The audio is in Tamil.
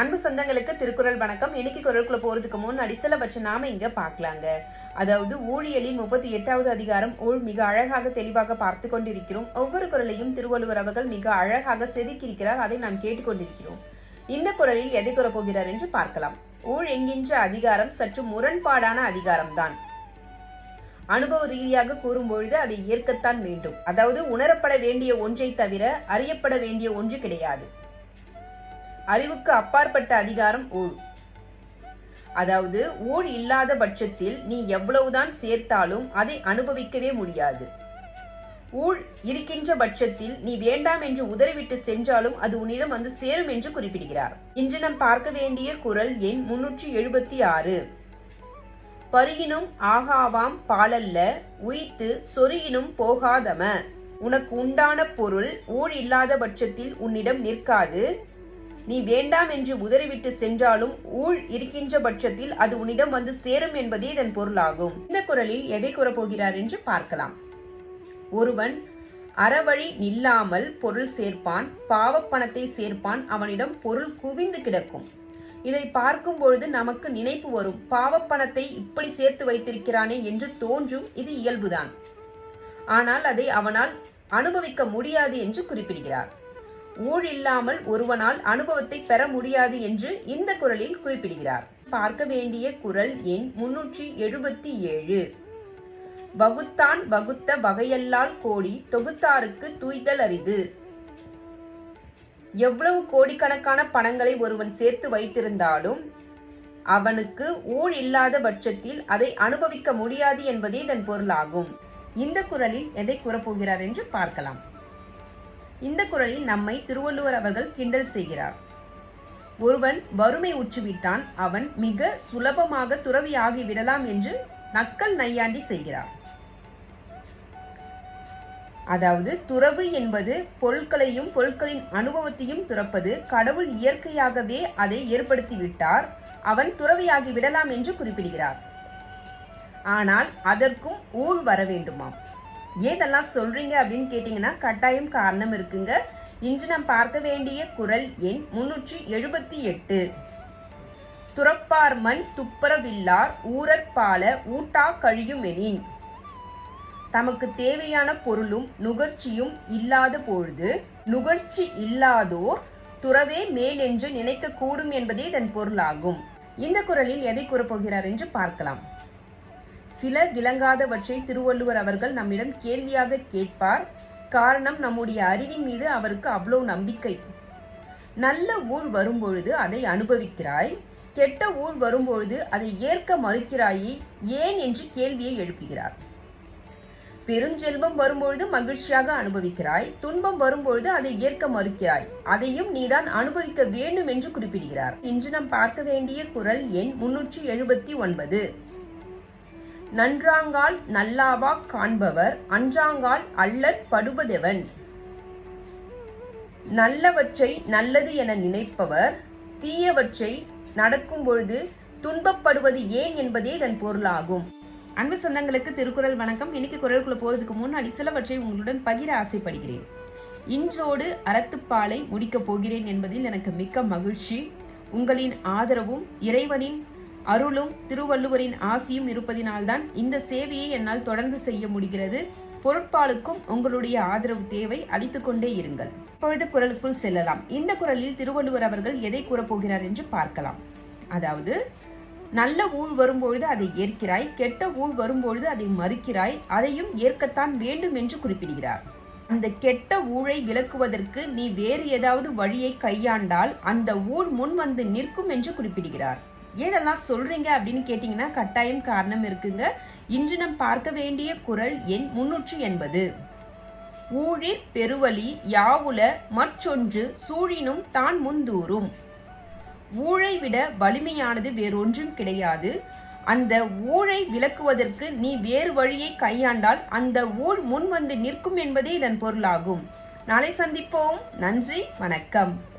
அன்பு சொந்தங்களுக்கு திருக்குறள் வணக்கம். இன்னைக்கு குரல்குள்ள போறதுக்கு முன்னாடி சிலவற்றை நாம இங்க பார்க்கலாங்க. அதாவது ஊழியலின் முப்பத்தி எட்டாவது அதிகாரம் ஊழ் மிக அழகாக தெளிவாக பார்த்து கொண்டிருக்கிறோம். ஒவ்வொரு குரலையும் திருவள்ளுவர் அவர்கள் மிக அழகாக செதுக்கியிருக்கிறார். அதை நாம் கேட்டுக்கொண்டிருக்கிறோம் இந்த குரலில் எதை கூறப் போகிறார் என்று பார்க்கலாம். ஊழ் என்கின்ற அதிகாரம் சற்று முரண்பாடான அதிகாரம்தான். அனுபவ ரீதியாக கூறும்பொழுது அதை ஏற்கத்தான் வேண்டும். அதாவது உணரப்பட வேண்டிய ஒன்றை தவிர அறியப்பட வேண்டிய ஒன்று கிடையாது. அறிவுக்கு அப்பாற்பட்ட அதிகாரம் ஊழ் அதாவது ஊழ் இல்லாத பட்சத்தில் நீ எவ்வளவுதான் சேர்த்தாலும் அதை அனுபவிக்கவே முடியாது. ஊழ் இருக்கின்ற பட்சத்தில் நீ வேண்டாம் என்று உதறிவிட்டு சென்றாலும் அது உன்னிடம் வந்து சேரும் என்று குறிப்பிடுகிறார். இன்று நாம் பார்க்க வேண்டிய குரல் எண் முன்னூற்றி எழுபத்தி ஆறு. பருகினும் ஆகாவாம் பாலல்ல உய்த்து சொருகினும் போகாதம. உனக்கு உண்டான பொருள் ஊழ் இல்லாத பட்சத்தில் உன்னிடம் நிற்காது. நீ வேண்டாம் என்று உதறிவிட்டு சென்றாலும் ஊழ் இருக்கின்ற பட்சத்தில் அது உன்னிடம் வந்து சேரும் என்பதே இதன் பொருளாகும். இந்த குரலில் எதை கூறப்போகிறார் என்று பார்க்கலாம். ஒருவன் அறவழி நில்லாமல் பொருள் சேர்ப்பான் பாவப்பணத்தை சேர்ப்பான் அவனிடம் பொருள் குவிந்து கிடக்கும். இதை பார்க்கும் பொழுது நமக்கு நினைப்பு வரும் பாவப்பணத்தை இப்படி சேர்த்து வைத்திருக்கிறானே என்று தோன்றும் இது இயல்புதான். ஆனால் அதை அவனால் அனுபவிக்க முடியாது என்று குறிப்பிடுகிறார். ஊழ் இல்லாமல் ஒருவனால் அனுபவத்தை பெற முடியாது என்று இந்த குரலில் குறிப்பிடுகிறார். பார்க்க வேண்டிய குரல் எண் முன்னூற்றி எழுபத்தி ஏழு. வகுத்தான் வகுத்த வகையல்லால் கோடி தொகுத்தாருக்கு தூய்தல் அரிது. எவ்வளவு கோடிக்கணக்கான பணங்களை ஒருவன் சேர்த்து வைத்திருந்தாலும் அவனுக்கு ஊழ் இல்லாத பட்சத்தில் அதை அனுபவிக்க முடியாது என்பதே இதன் பொருளாகும். இந்த குரலில் எதை கூறப்போகிறார் என்று பார்க்கலாம். இந்த குரலில் நம்மை திருவள்ளுவர் அவர்கள் கிண்டல் செய்கிறார். ஒருவன் வறுமை உற்றுவிட்டான் அவன் மிக சுலபமாக துறவியாகி விடலாம் என்று நக்கல் நையாண்டி செய்கிறார். அதாவது துறவு என்பது பொருட்களையும் பொருட்களின் அனுபவத்தையும் துறப்பது கடவுள் இயற்கையாகவே அதை ஏற்படுத்திவிட்டார் அவன் துறவியாகி விடலாம் என்று குறிப்பிடுகிறார். ஆனால் அதற்கும் ஊழ் வர வேண்டுமாம். ஏதெல்லாம் சொல்றீங்க அப்படின்னு கேட்டீங்கன்னா கட்டாயம் காரணம் இருக்குங்க. இன்று நாம் பார்க்க வேண்டிய குரல் எண் முன்னூற்றி எழுபத்தி எட்டு. துறப்பார் மண் துப்புரவில்லார் ஊரற்பால ஊட்டா கழியும் எனின் தமக்கு தேவையான பொருளும் நுகர்ச்சியும் இல்லாத பொழுது நுகர்ச்சி இல்லாதோர் துறவே மேல் என்று நினைக்க கூடும் என்பதே இதன் பொருளாகும். இந்த குரலில் எதை கூறப்போகிறார் என்று பார்க்கலாம். சில விளங்காதவற்றை திருவள்ளுவர் அவர்கள் நம்மிடம் கேள்வியாக கேட்பார். காரணம் நம்முடைய அறிவின் மீது அவருக்கு அவ்வளோ நம்பிக்கை. நல்ல ஊழ் வரும்பொழுது அதை அனுபவிக்கிறாய். கெட்ட ஊழ் வரும்பொழுது அதை ஏற்க மறுக்கிறாயே ஏன் என்று கேள்வியை எழுப்புகிறார். பெருஞ்செல்வம் வரும்பொழுது மகிழ்ச்சியாக அனுபவிக்கிறாய். துன்பம் வரும்பொழுது அதை ஏற்க மறுக்கிறாய். அதையும் நீதான் அனுபவிக்க வேண்டும் என்று குறிப்பிடுகிறார். இன்று நாம் பார்க்க வேண்டிய குரல் எண் முன்னூற்றி எழுபத்தி ஒன்பது. நன்றாங்கால் நல்லாவா காண்பவர் அன்றாங்கால் அல்லற் படுபதெவன். நல்லவற்றை நல்லது என நினைப்பவர் தீயவற்றை நடக்கும் பொழுது துன்பப்படுவது ஏன் என்பதே இதன் பொருளாகும். அன்பு சொந்தங்களுக்கு திருக்குறள் வணக்கம். இன்னைக்கு குரலுக்குள்ள போறதுக்கு முன்னாடி சிலவற்றை உங்களுடன் பகிர ஆசைப்படுகிறேன். இன்றோடு அறத்துப்பாலை முடிக்கப் போகிறேன் என்பதில் எனக்கு மிக்க மகிழ்ச்சி. உங்களின் ஆதரவும் இறைவனின் அருளும் திருவள்ளுவரின் ஆசியும் இருப்பதினால்தான் இந்த சேவையை என்னால் தொடர்ந்து செய்ய முடிகிறது. பொருட்பாலுக்கும் உங்களுடைய ஆதரவு தேவை. அளித்துக் கொண்டே இருங்கள். இப்பொழுது குரலுக்குள் செல்லலாம். இந்த குரலில் திருவள்ளுவர் அவர்கள் எதை கூறப்போகிறார் என்று பார்க்கலாம். அதாவது நல்ல ஊழ் வரும்பொழுது அதை ஏற்கிறாய் கெட்ட ஊழ் வரும்பொழுது அதை மறுக்கிறாய் அதையும் ஏற்கத்தான் வேண்டும் என்று குறிப்பிடுகிறார். அந்த கெட்ட ஊழை விலக்குவதற்கு நீ வேறு ஏதாவது வழியை கையாண்டால் அந்த ஊழ் முன் வந்து நிற்கும் என்று குறிப்பிடுகிறார். ஏதெல்லாம் சொல்றீங்க அப்படின்னு கேட்டீங்கன்னா கட்டாயம் காரணம் இருக்குங்க. இன்று நாம் பார்க்க வேண்டிய குரல் எண் முன்னூற்றி எண்பது. ஊழிர் பெருவழி யாவுல மற்றொன்று சூழினும் தான் முந்தூரும் ஊழை விட வலிமையானது வேறொன்றும் கிடையாது. அந்த ஊழை விளக்குவதற்கு நீ வேறு வழியை கையாண்டால் அந்த ஊழ் முன் வந்து நிற்கும் என்பதே இதன் பொருளாகும். நாளை சந்திப்போம். நன்றி. வணக்கம்.